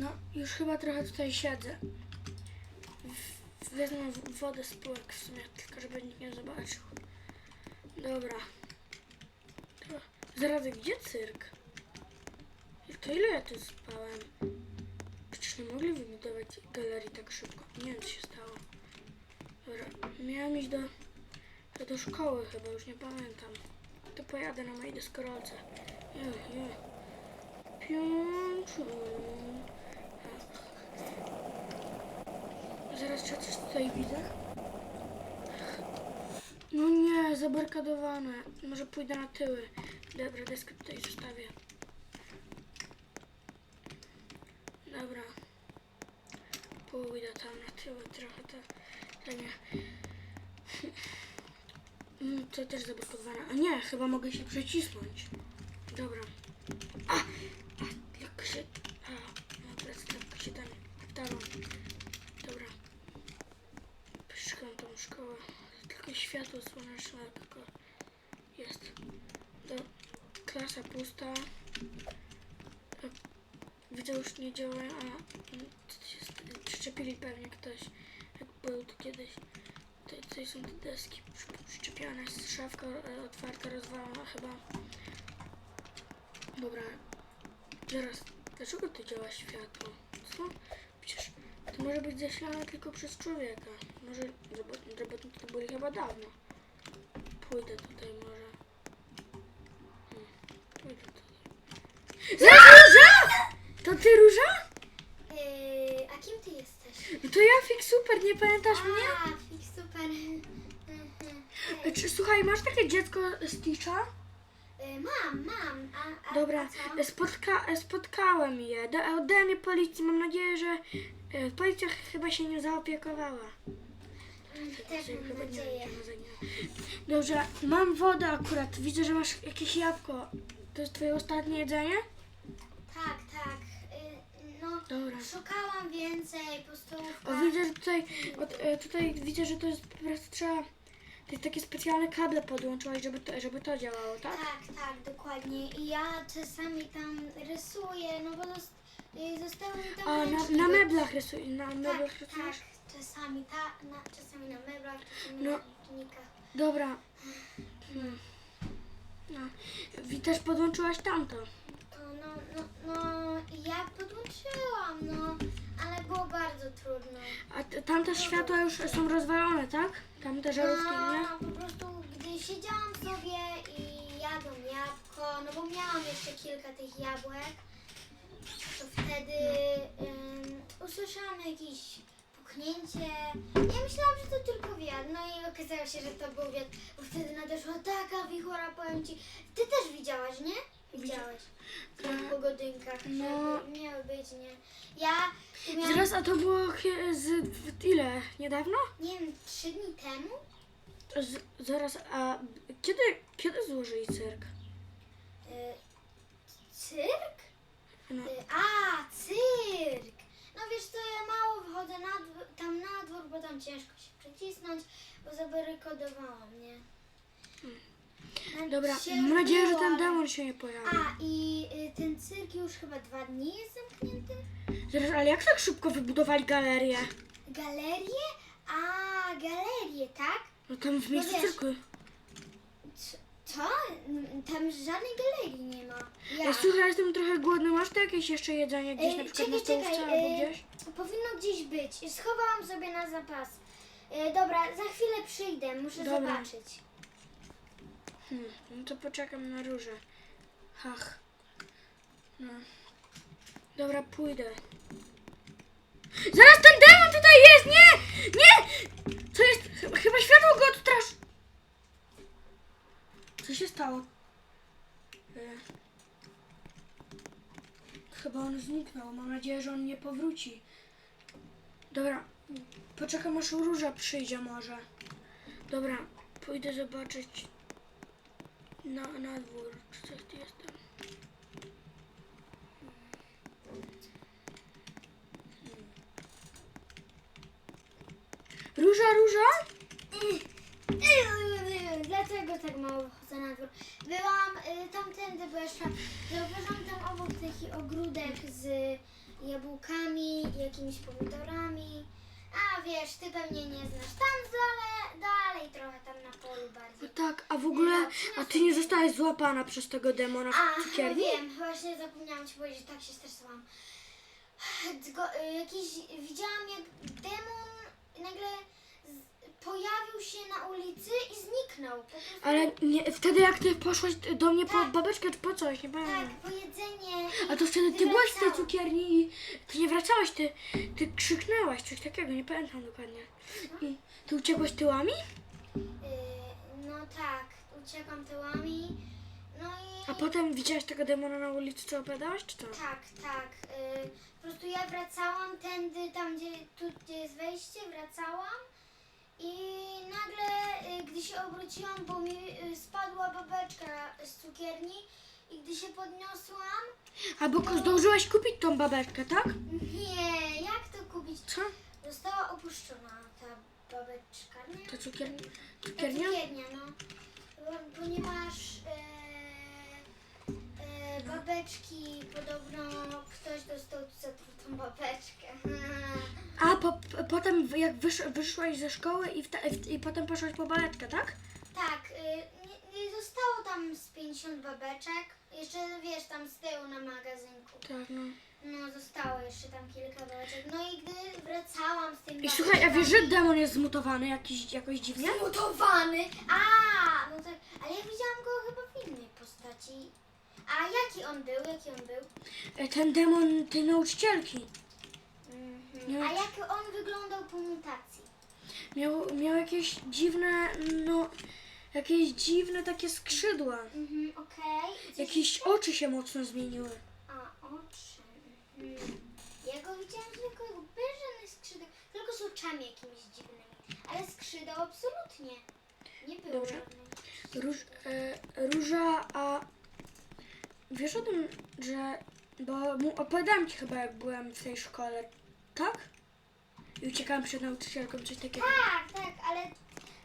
No, już chyba trochę tutaj siedzę. Wezmę wodę z półek w sumie, tylko żeby nikt nie zobaczył. Dobra. Zaraz, gdzie cyrk? To ile ja tu spałem? Przecież nie mogli wybudować galerii tak szybko. Nie wiem, co się stało. Dobra, miałam iść do, do, szkoły chyba, już nie pamiętam. To pojadę na mojej deskorolce. Piączu. Zaraz ja coś tutaj widzę? No nie, zabarkadowane. Może pójdę na tyły. Dobra, deskę tutaj zostawię. Dobra. Pójdę tam na tyły trochę to, to nie. Mm, To też zablokowane. A nie, chyba mogę się przecisnąć. Dobra. A! a się... A, no teraz jak się tam... Talon. Dobra. Szukam tą szkołę. Tylko światło słoneczne, tylko jest. Do, klasa pusta. E, Widzę już nie działa, a mm, to przyczepili pewnie ktoś, jak był tu kiedyś. Tutaj, tutaj są te deski przy- przyczepione, szafka e, otwarta, rozwalona chyba. Dobra, zaraz, dlaczego tu działa światło? Co? To może być zasilane tylko przez człowieka. Może robot- robotnicy to byli chyba dawno. Pójdę tutaj może. Hmm, pójdę tutaj. Zaraz, Róża! To ty Róża? Yy, a kim ty jesteś? No to ja Fik Super, nie pamiętasz mnie? A, fix super. Mhm. Czy, słuchaj, masz takie dziecko Stitcha? Mam, mam. A, a, Dobra, a co? e, spotka, e, spotkałem je. Da- Oddałem je policji. Mam nadzieję, że e, policja chyba się nie zaopiekowała. Mm, Też mam nie nadzieję. Dobrze, mam wodę akurat. Widzę, że masz jakieś jabłko. To jest twoje ostatnie jedzenie? Tak, tak. Yy, no, Dobra. szukałam więcej po. O, widzę, że tutaj, od, e, tutaj widzę, że to jest po prostu trzeba te, takie specjalne kable podłączyłaś, żeby to, żeby to działało, tak? Tak, tak, dokładnie. I ja czasami tam rysuję, no bo zost, yy, zostały mi tam A, na, na do- meblach rysuj, na Tak, meblach tak, rysujesz? czasami, ta, na, czasami na meblach, czasami No. na ręcznikach. Dobra. Hmm. No. I też podłączyłaś tamto. O, No, no, no, ja podłączyłam, no, było bardzo trudno. A t- tamte światła już są rozwalone, tak? Tamte żarówki, nie? No, po prostu gdy siedziałam sobie i jadłam jabłko, no bo miałam jeszcze kilka tych jabłek, to wtedy ym, usłyszałam jakieś puknięcie. Ja myślałam, że to tylko wiatr, no i okazało się, że to był wiatr, bo wtedy nadeszła taka wichura, powiem Ci. Ty też widziałaś, nie? Widziałeś. Pogodynkach, No. żeby miały być, nie? Ja miałam, Zaraz, a to było z w- ile? Niedawno? nie wiem, trzy dni temu? Z, zaraz, a kiedy, kiedy złożyli cyrk? Y, cyrk? No. Y, A, cyrk! No wiesz co, ja mało wychodzę na dwór, tam na dwór, bo tam ciężko się przecisnąć, bo zabarykodowałam, nie? Nawet Dobra, się mam nadzieję, że ten demon się nie pojawi. A, i y, ten cyrk już chyba dwa dni jest zamknięty? Zaraz, ale jak tak szybko wybudowali galerię? Galerię? A, galerię, tak? No tam w miejscu wiesz, cyrku. Co? Tam żadnej galerii nie ma. Ja słuchaj, jestem trochę głodny. Masz tu jakieś jeszcze jedzenie gdzieś Ej, na przykład czekaj, na stołówce czekaj, albo gdzieś? Powinno gdzieś być. Schowałam sobie na zapas. E, dobra, za chwilę przyjdę, muszę Dobra. zobaczyć. Hmm, no to poczekam na różę. Hach. No. Dobra, pójdę. Zaraz ten demon tutaj jest! Nie! Nie! Co jest? Chyba, chyba światło go odstrasz. Co się stało? E, Chyba on zniknął. Mam nadzieję, że on nie powróci. Dobra, poczekam aż róża przyjdzie może. Dobra, pójdę zobaczyć na, na dwór, czy coś tu jest tam. Róża, róża? Dlaczego tak mało wychodzę na dwór? Byłam y, tamtędy, bo jeszcze zauważyłam tam obok taki ogródek z jabłkami, jakimiś pomidorami. A wiesz, ty pewnie nie znasz. Tam dalej, dalej trochę tam na polu No bardziej. tak, a w ogóle, a ty nie zostałeś złapana przez tego demona A, w cukierni? wiem, właśnie zapomniałam ci powiedzieć, że tak się stresowałam. Y, jakiś, widziałam jak demon nagle pojawił się na ulicy i zniknął. Po prostu, Ale nie, wtedy jak ty poszłaś do mnie po Tak. babeczkę czy po coś, nie pamiętam. Tak, po jedzenie. i A to wtedy ty byłaś w tej cukierni i ty nie wracałaś, ty, ty krzyknęłaś coś takiego, nie pamiętam dokładnie. I ty uciekłaś tyłami? Y, no tak, uciekam tyłami. No i... A potem widziałaś tego demona na ulicy, co opowiadałaś, czy co? Tak, tak. Y, po prostu ja wracałam tędy, tam gdzie, tu gdzie jest wejście, wracałam i nagle, y, gdy się obróciłam, bo mi y, spadła babeczka z cukierni i gdy się podniosłam, A bo ko- zdążyłaś kupić tą babeczkę, tak? nie, jak to kupić? Co? Została opuszczona ta babeczka, nie? To cukiernia? Ta Cukiernia? Cukiernia, no. Ponieważ e, babeczki, podobno ktoś dostał tą babeczkę. A po, potem jak wysz, wyszłaś ze szkoły i, i potem poszłaś po babeczkę, tak? Tak, y, nie, nie zostało tam z 50 babeczek. Jeszcze wiesz, tam z tyłu na magazynku. Tak, no. No, zostało jeszcze tam kilka babeczek. No i gdy wracałam z tym I słuchaj, a wiesz, że demon jest zmutowany jakiś, jakoś dziwnie? Zmutowany! A, no tak, ale ja widziałam go chyba w innej postaci. A jaki on był? Jaki on był? E, Ten demon tej nauczycielki. Nie. A jak on wyglądał po mutacji? Miał, miał jakieś dziwne, no, jakieś dziwne takie skrzydła. Mhm, okej. Coś- Jakieś oczy się mocno zmieniły. A, oczy. Mhm. Ja go widziałam tylko jak bez żadnych skrzydeł, tylko z oczami jakimiś dziwnymi. Ale skrzydeł absolutnie nie było Dobrze. żadnych. Róż, e, róża, a wiesz o tym, że, bo mu opowiadałam ci chyba jak byłem w tej szkole, tak? I uciekałam przed nauczycielką, coś takiego. Tak, tak, ale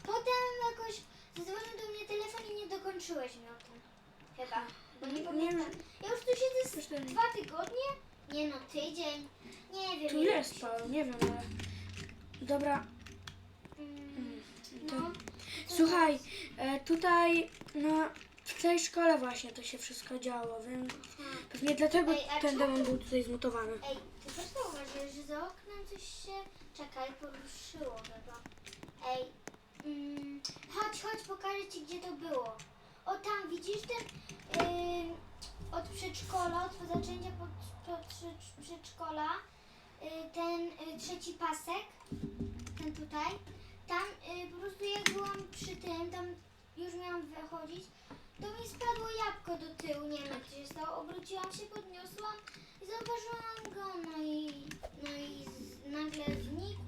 potem jakoś zadzwonił do mnie telefon i nie dokończyłeś mi o tym. Chyba. Bo nie Nie pamiętam. Ja już tu siedzę z dwa tygodnie? Nie no, tydzień. Nie wiem. Tu ile jest się- nie wiem, ale... Dobra, Mm, to... No. Słuchaj, e, tutaj, no, w tej szkole właśnie to się wszystko działo, więc pewnie dlatego Ej, a ten czemu- demon był tutaj zmutowany. Ej, ty też zauważyłeś, że za oknem coś się... Czekaj, poruszyło chyba. Ej, mm, chodź, chodź, pokażę ci, gdzie to było. O tam, widzisz ten... Od przedszkola, od zaczęcia pod, pod przed- przedszkola, yy, ten yy, trzeci pasek, ten tutaj, tam yy, po prostu jak byłam przy tym, tam już miałam wychodzić, to mi spadło jabłko do tyłu, nie wiem co się stało, obróciłam się, podniosłam i zauważyłam go, no i, no i z, nagle znikł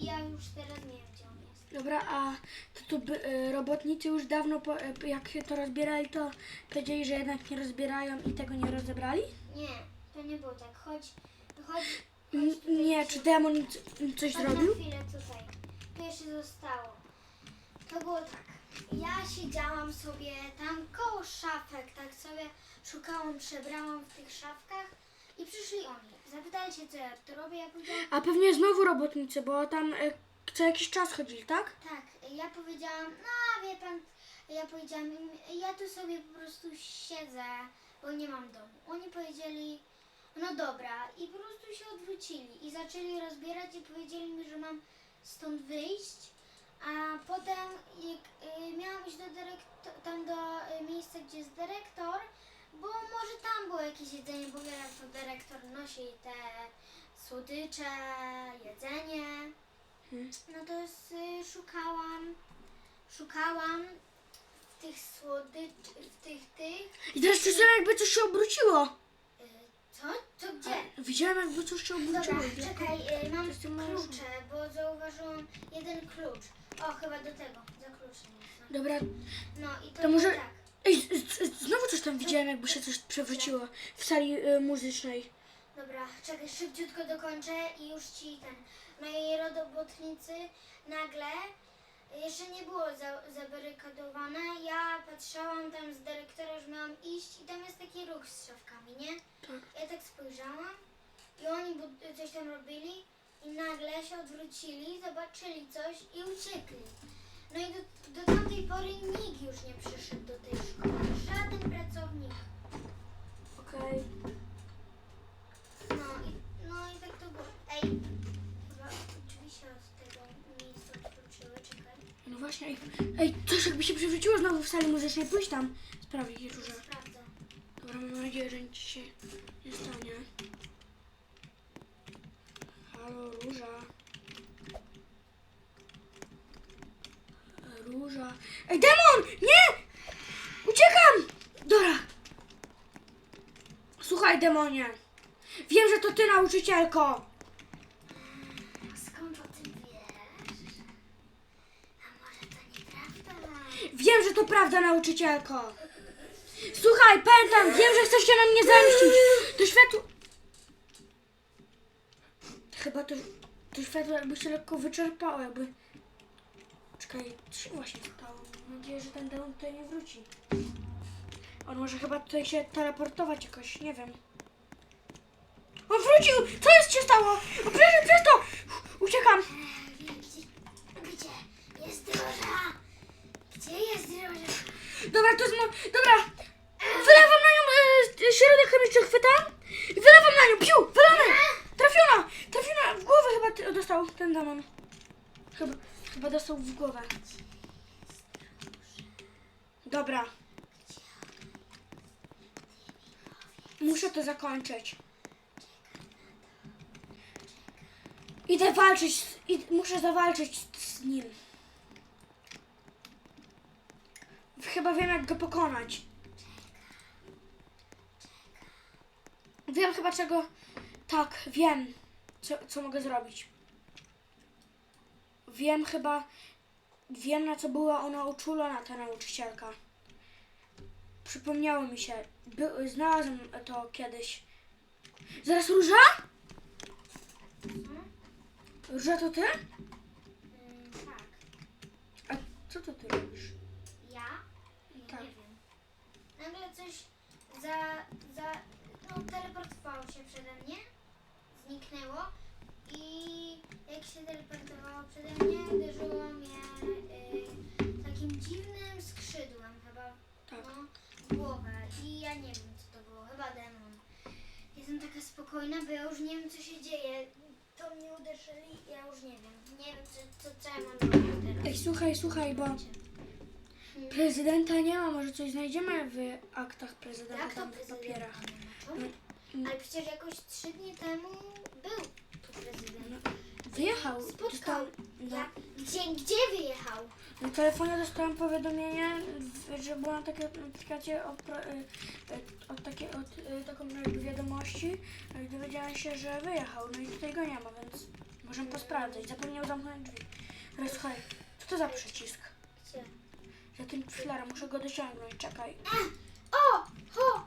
i ja już teraz nie wiem gdzie on jest. Dobra, a to tu by, e, robotnicy już dawno, po, e, jak się to rozbierali, to powiedzieli, że jednak nie rozbierają i tego nie rozebrali? Nie, to nie było tak, chodź, chodź, N- tutaj. nie, czy demon c- coś Chodź zrobił? na chwilę tutaj. Tu jeszcze zostało. To było tak. Ja siedziałam sobie tam koło szafek, tak sobie szukałam, przebrałam w tych szafkach i przyszli oni. Zapytali się, co ja tu robię. Ja powiedziałam, A pewnie znowu robotnicy, bo tam e, co jakiś czas chodzili, tak? tak. Ja powiedziałam, no wie pan, ja powiedziałam im, ja tu sobie po prostu siedzę, bo nie mam domu. Oni powiedzieli, no dobra. I po prostu się odwrócili i zaczęli rozbierać i powiedzieli mi, że mam stąd wyjść. A potem jak, gdzie jest dyrektor, bo może tam było jakieś jedzenie, bo jak to dyrektor nosi te słodycze, jedzenie. Hmm. No to s- y, szukałam, szukałam w tych słodycz, w tych tych. I teraz czasem jakby coś się obróciło. Y, co? To gdzie? Widziałem jakby coś się obróciło. Dobra, czekaj, y, mam małym. klucze, bo zauważyłam jeden klucz. O, chyba do tego, za kluczem jest. no. Dobra, No i to, To może- tak. Ej, z, z, znowu coś tam widziałem, jakby się coś przewróciło w sali y, muzycznej. Dobra, czekaj, szybciutko dokończę i już ci ten. I robotnicy nagle jeszcze nie było za, zabarykadowane. Ja patrzałam tam z dyrektora, że miałam iść i tam jest taki ruch z szafkami, nie? Tak. Ja tak spojrzałam i oni tam robili i nagle się odwrócili, zobaczyli coś i uciekli. No i do, do tamtej pory nikt już nie przyszedł do tej szkoły. Żaden pracownik. Okej. No i, no i tak to było. Ej, chyba drzwi się od tego miejsca odwróciły, czekaj. No właśnie, ej, ej, coś jakby się przewróciło znowu w sali, możesz nie pójść tam sprawdzić, Róża. Sprawdzę. Dobra, mam nadzieję, że nic się nie stanie. Halo, Róża. Róża. Ej, demon! Nie! Uciekam! Dobra. Słuchaj, demonie. Wiem, że to ty, nauczycielko. Skąd o tym wiesz? A może to nieprawda? Wiem, że to prawda, nauczycielko. Słuchaj, pamiętam, wiem, że chcesz się na mnie zemścić. To światło... Chyba to, to światło jakby się lekko wyczerpało, jakby... Czekaj, się właśnie stało? Mam nadzieję, że ten demon tutaj nie wróci. On może chyba tutaj się teleportować jakoś, nie wiem. On wrócił! Co jest się stało? O, przez, przez to! Uciekam! Gdzie, gdzie jest droża? Gdzie jest droża? Dobra, to jest mo... Dobra! Wylewam na nią e, środek chemiczny, chwytam i wylewam na nią, piu! Wylane! Trafiona! Trafiona! W głowę chyba dostał ten demon. Chyba, chyba dostał w głowę. Dobra. Muszę to zakończyć. Idę walczyć, z- id, muszę zawalczyć z nim. Chyba wiem, jak go pokonać. Wiem chyba czego. Tak, wiem, co, co mogę zrobić. Wiem chyba. Wiem, na co była ona uczulona, ta nauczycielka. Przypomniało mi się. By, znalazłem to kiedyś. Zaraz róża? Róża to ty? Mm, tak. A co to ty robisz? Ja? Nie, Tak. nie wiem. Nagle coś za, za, no teleportowało się przede mnie, zniknęło i jak się teleportowało przede mnie, uderzyło mnie y, takim dziwnym skrzydłem chyba, Tak. no, w głowę i ja nie wiem co to było, chyba demon. Jestem taka spokojna, bo ja już nie wiem co się dzieje. To mnie uderzyli, ja już nie wiem. Nie wiem co, co, co ja mam robić teraz. Ej, słuchaj, słuchaj, bo prezydenta nie ma. Może coś znajdziemy w aktach prezydenta Jak to tam w prezydent? papierach. Ale przecież jakoś trzy dni temu był. Wyjechał. Spotkał. No, gdzie, gdzie wyjechał? na telefonie dostałem powiadomienie, że była taka aplikacja od, pro- y, od, takie, od y, taką jakby wiadomości. No i dowiedziałem się, że wyjechał. No i tutaj go nie ma, więc możemy posprawdzać. Zapomniał zamknąć drzwi. Ale słuchaj, co to za przycisk? Gdzie? Za tym filarem muszę go dosięgnąć. Czekaj. O! Ho!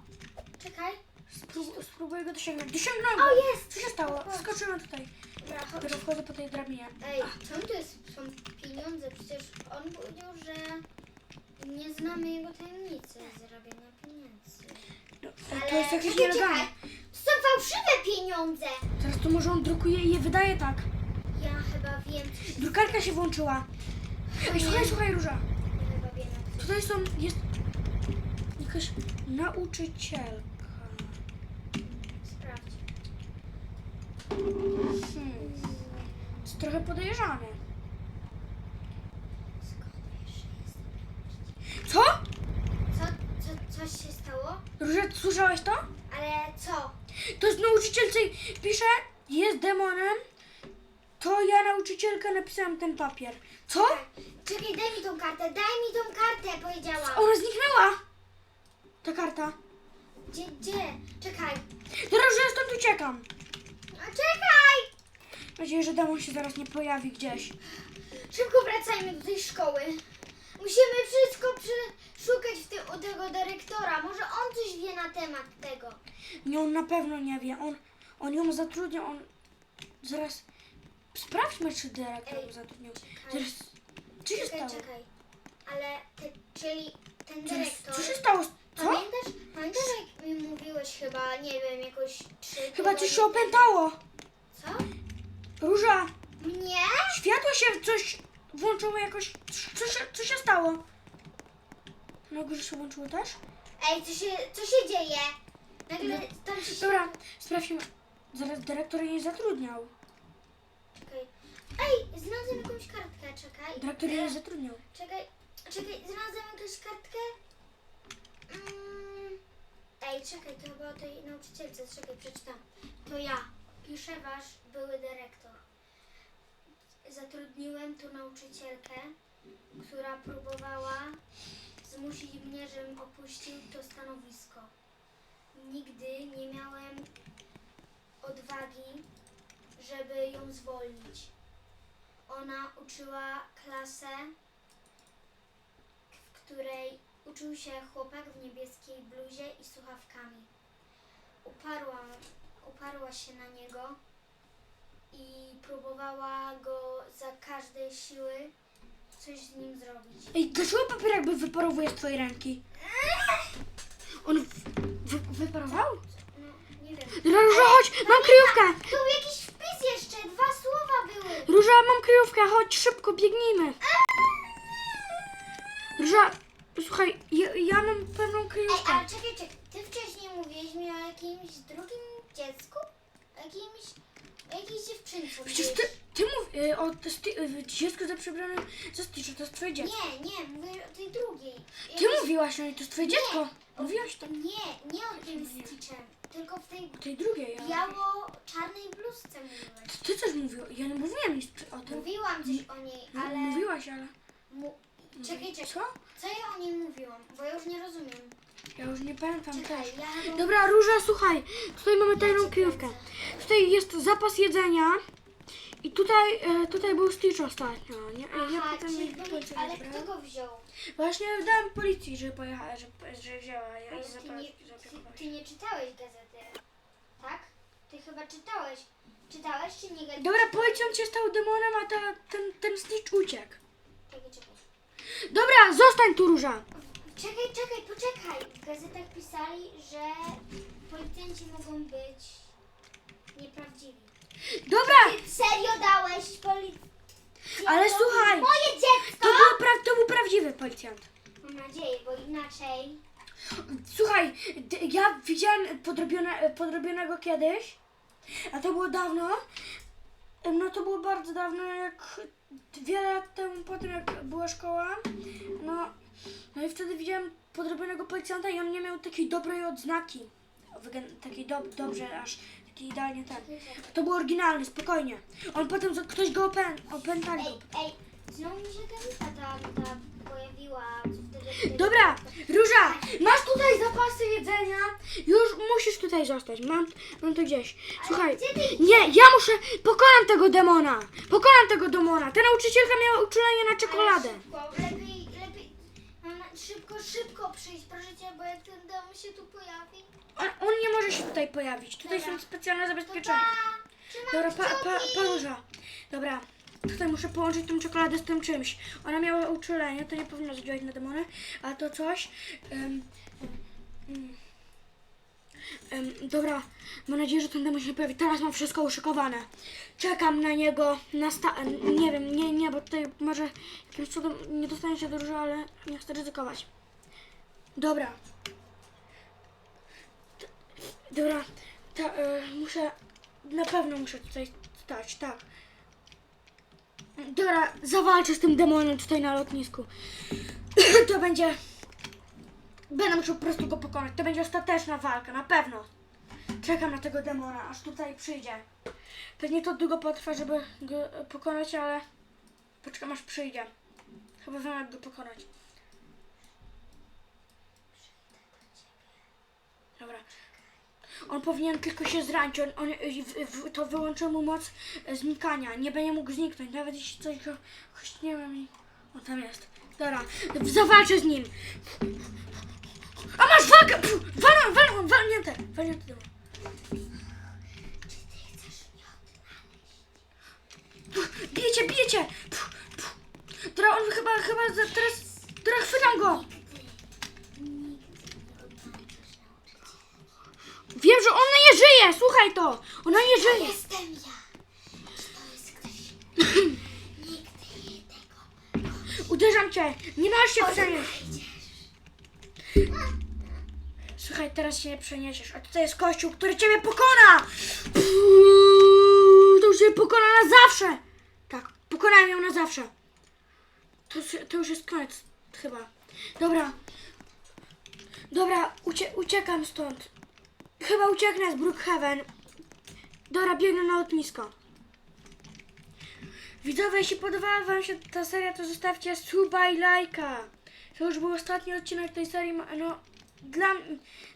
Czekaj. Sprób- spróbuję go dosięgnąć. Dosięgnąłem go! O, jest! Co się stało? Wskoczyłem tutaj. Dobra, chodź. Wchodzę po tej drabinie. Ej, czemu to jest, są pieniądze? Przecież on powiedział, że nie znamy jego tajemnicy zarabiania pieniędzy. No, to jest jakieś czekaj, nielegalne. czekaj. To są fałszywe pieniądze! Teraz to może on drukuje i je wydaje tak. Ja chyba wiem, co się Drukarka się włączyła. Ej, słuchaj, słuchaj, Róża. Ja chyba wiem, jak to Tutaj są, jest jakaś nauczycielka. sprawdź. Hmm. Jest trochę podejrzane. Co? Co, co, coś się stało? Róża, słyszałeś to? Ale co? To jest nauczycielce pisze, jest demonem. To ja nauczycielka napisałam ten papier. Co? Czekaj, daj mi tą kartę, daj mi tą kartę, powiedziałam. Ona zniknęła. Ta karta. Gdzie, gdzie? Czekaj. Dobra, że ja stąd uciekam. A, czekaj! Nadzieję, że demon się zaraz nie pojawi gdzieś. Szybko wracajmy do tej szkoły. Musimy wszystko przeszukać w ty, u tego dyrektora. Może on coś wie na temat tego. Nie, on na pewno nie wie. On, on ją zatrudniał, on... Zaraz... Sprawdźmy, czy dyrektor ją Ej, zatrudnił. czekaj. Zaraz... Co się Czekaj, stało? czekaj. Ale, ty, czyli ten dyrektor... co się stało? Co? Pamiętasz, pamiętasz jak mi mówiłeś chyba, nie wiem, jakoś trzy Chyba coś się tygodnie- opętało. Róża, Mnie? światło się coś włączyło jakoś. Co się, co się stało? Na górze się włączyło też? Ej, co się, co się dzieje? Nagle tam się... Dobra, sprawdźmy. Zaraz dyrektor jej zatrudniał. Czekaj. Ej, znalazłem jakąś kartkę, czekaj. Dyrektor jej zatrudniał. Czekaj, czekaj, znalazłem jakąś kartkę. Mm. Ej, czekaj, to chyba o tej nauczycielce, czekaj, przeczytam. To ja, pisze wasz były dyrektor. Zatrudniłem tu nauczycielkę, która próbowała zmusić mnie, żebym opuścił to stanowisko. Nigdy nie miałem odwagi, żeby ją zwolnić. Ona uczyła klasę, w której uczył się chłopak w niebieskiej bluzie i słuchawkami. Uparła, uparła się na niego i próbowała go za każdej siły coś z nim zrobić. Ej, dlaczego papier jakby wyparowuje z twojej ręki? On wy, wyparował? No, nie wiem. Róża, chodź, mam kryjówkę! Tu jakiś wpis jeszcze, dwa słowa były. Róża, mam kryjówkę, chodź szybko, biegnijmy. Róża, słuchaj, ja, ja mam pewną Ej, kryjówkę. ale czekaj, czekaj, ty wcześniej mówiłeś mi o jakimś drugim dziecku? Jakimś, jakiejś dziewczynce. Przecież ty, ty mów y, o sti- y, dziecku za przebranym za to jest twoje dziecko. Nie, nie, mówię o tej drugiej. Ty Jakiejś- mówiłaś o niej, to jest twoje dziecko. Mówiłaś to. Nie, nie o tym Stitchem, tylko w tej O tej drugiej, ja. biało-czarnej bluzce mówiłeś. Ty też mówiłaś, ja nie mówiłam nic o tym. Mówiłam coś o niej, ale... Mówiłaś, ale... Mu... Czekaj, czekaj, Co? Co ja o niej mówiłam? Bo ja już nie rozumiem. Ja już nie pamiętam Czekaj, też. ja... Dobra, Róża, słuchaj, tutaj mamy tajną kryjówkę. Tutaj jest zapas jedzenia i tutaj, e, tutaj był Stitch ostatnio, nie? E, Ja Aha, potem czyli byli, policja ale zabrała. kto go wziął? Właśnie dałem policji, że pojechała, że, że wzięła ja Ale i ty nie, ty, ty nie czytałeś gazety, tak? Ty chyba czytałeś. Czytałeś czy nie gazetę? Dobra, policjant się stał demonem, a ta, ten, ten Stitch uciekł. Czekaj, czekaj. Dobra, zostań tu, Róża. Czekaj, czekaj, poczekaj. W gazetach pisali, że policjanci mogą być nieprawdziwi. Dobra, Ty serio dałeś policjantom Ale słuchaj, moje dziecko? to był, pra- to był prawdziwy policjant. Mam nadzieję, bo inaczej... Słuchaj, d- ja widziałem podrobione, podrobionego kiedyś, a to było dawno. No to było bardzo dawno, jak wiele lat temu, po tym jak była szkoła. No, no i wtedy widziałem podrobionego policjanta i on nie miał takiej dobrej odznaki. Takiej do, dobrze, aż taki idealnie ten. To był oryginalny, spokojnie. On potem, ktoś go opę, opętali. Ej, ej, znowu mi się gazeta ta, ta pojawiła, wtedy... Dobra, Róża, masz tutaj zapasy jedzenia. Już musisz tutaj zostać. Mam, mam to gdzieś. Słuchaj, gdzie ty idziesz? nie, ja muszę, pokonam tego demona. Pokonam tego demona. Ta nauczycielka miała uczulenie na czekoladę. Ale Szybko, lepiej, szybko, szybko przyjdź, proszę cię, bo jak ten dom się tu pojawi... On, on nie może się tutaj pojawić. Tutaj są specjalne To zabezpieczenia. pa! Trzymam Dobra, pa, pa, kciuki. pa Róża. Dobra, tutaj muszę połączyć tą czekoladę z tym czymś. Ona miała uczulenie, to nie powinno zadziałać na demony, a to coś... em, em, em, dobra, mam nadzieję, że ten demon się pojawi. Teraz mam wszystko uszykowane. Czekam na niego, na sta... Nie wiem, nie, nie, bo tutaj może jakimś cudem nie dostanie się Róży, ale nie chcę ryzykować. Dobra. Dobra, ta, e, muszę, na pewno muszę tutaj stać, tak. Dobra, zawalczę z tym demonem tutaj na lotnisku. to będzie, będę musiał po prostu go pokonać. To będzie ostateczna walka, na pewno. Czekam na tego demona, aż tutaj przyjdzie. Pewnie to długo potrwa, żeby go pokonać, ale poczekam aż przyjdzie. Chyba wiem jak go pokonać. Dobra. On powinien tylko się zranić. On, on, w, w, to wyłączy mu moc e, znikania. Nie będzie mógł zniknąć. Nawet jeśli coś go chrztniemy i... On tam jest. Dobra. Zawalczę z nim. A masz! Pfu, Walą, walą, walnięte. Walnięte. Dobra. Bijecie, bijecie! Dobra, on chyba, chyba teraz... Teraz chwytam go! Wiem, że ona nie żyje! Słuchaj to! Ona nie To żyje! jestem ja. To jest? Nigdy tego Uderzam cię! Nie możesz się przenieść! Słuchaj, teraz się nie przeniesiesz, a tutaj jest kościół, który ciebie pokona! Puuu, To już się pokona na zawsze! Tak, pokonałem ją na zawsze. To, już- to już jest koniec, chyba. Dobra. Dobra, ucie, uciekam stąd. Chyba ucieknę z Brookhaven. Dobra, biegnę na lotnisko. Widzowie, jeśli podobała Wam się ta seria, to zostawcie suba i lajka. To już był ostatni odcinek tej serii. No, dla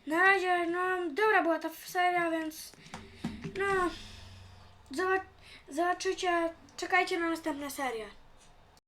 na razie, no, dobra była ta seria, więc no, zobac- zobaczycie, czekajcie na następne serie.